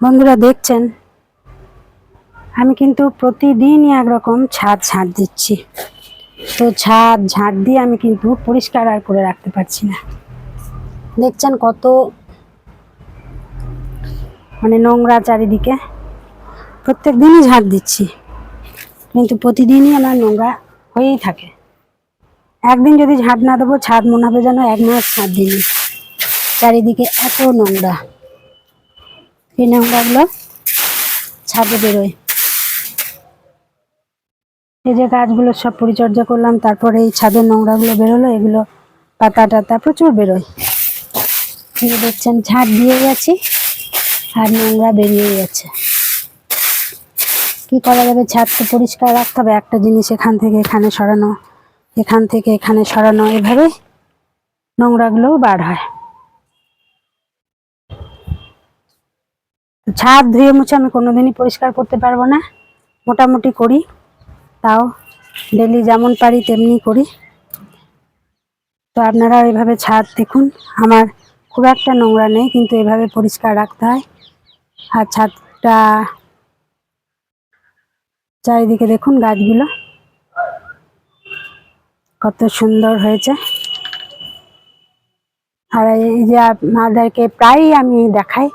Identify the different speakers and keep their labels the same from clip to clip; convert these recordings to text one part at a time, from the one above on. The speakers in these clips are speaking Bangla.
Speaker 1: বন্ধুরা দেখছেন? আমি কিন্তু প্রতিদিনই একরকম ছাদ ঝাঁট দিচ্ছি। তো ছাদ ঝাঁট দিয়ে আমি কিন্তু পরিষ্কার আর করে রাখতে পারছি না। দেখছেন কত মানে নোংরা চারিদিকে? প্রত্যেক দিনই ঝাঁট দিচ্ছি। কিন্তু প্রতিদিনই আমার নোংরা হয়েই থাকে। একদিন যদি ঝাঁট না দেবো, ছাদ মনে হবে যেন এক মাস ছাদ দিনই চারিদিকে এত নোংরা। এই নোংরাগুলো ছাদে বেরোয়। এই যে গাছগুলো সব পরিচর্যা করলাম, তারপরে এই ছাদের নোংরাগুলো বেরোলো, এগুলো পাতা টাতা প্রচুর বেরোয়। এই দেখছেন ঝাঁট দিয়ে গেছি আর নোংরা বেরিয়ে গেছে। কি করা যাবে? ছাদ তো পরিষ্কার রাখতে হবে, একটা জিনিস এখান থেকে এখানে সরানো, এখান থেকে এখানে সরানো, এভাবে নোংরাগুলোও বার হয়। ছাদ ধুয়ে মুছে আমি কোনোদিনই পরিষ্কার করতে পারব না। মোটামুটি করি, তাও ডেলি যেমন পারি তেমনি করি। তো আপনারা এভাবে ছাদ দেখুন, আমার খুব একটা নোংরা নেই, কিন্তু এভাবে পরিষ্কার রাখতে হয়। আর ছাদটা চারিদিকে দেখুন গাছগুলো, কত সুন্দর হয়েছে। আর এই যে আপনাদেরকে প্রায়ই আমি দেখাই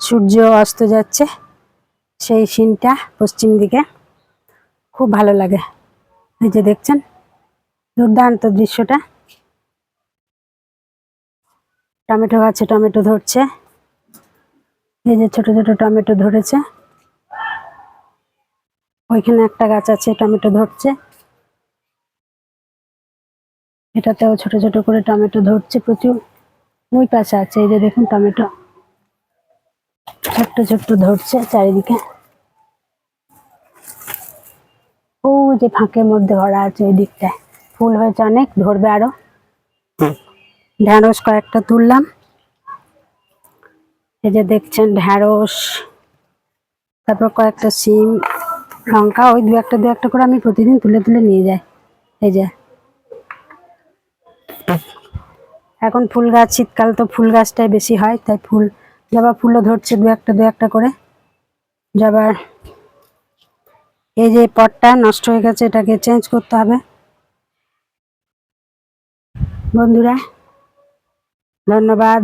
Speaker 1: সূর্য অস্ত যাচ্ছে, সেই সিনটা পশ্চিম দিকে খুব ভালো লাগে। এই যে দেখছেন, দুর্দান্ত দৃশ্যটা। টমেটো গাছে টমেটো ধরছে। এই যে ছোট ছোট টমেটো ধরেছে। ওইখানে একটা গাছ আছে, টমেটো ধরছে। এটাতেও ছোট ছোট করে টমেটো ধরছে প্রচুর। ওই পাশে আছে, এই যে দেখুন টমেটো। ছোট্ট ছোট্ট ধরছে চারিদিকে। ও যে ফাঁকের মধ্যে ভরা আছে ওই দিকটায় ফুল হয়েছে অনেক ধরবে আরও। ঢ্যাঁড়স কয়েকটা তুললাম। এই যে দেখছেন ঢ্যাঁড়স তারপর কয়েকটা সিম লঙ্কা ওই দু একটা দু একটা করে আমি প্রতিদিন তুলে তুলে নিয়ে যাই। এই যে। এখন ফুল গাছ শীতকাল তো ফুল গাছটাই বেশি হয় তাই ফুল জবা ফুলও ধরছে দু একটা দু একটা করে। জবার এই যে পটটা নষ্ট হয়ে গেছে, এটাকে চেঞ্জ করতে হবে। বন্ধুরা, ধন্যবাদ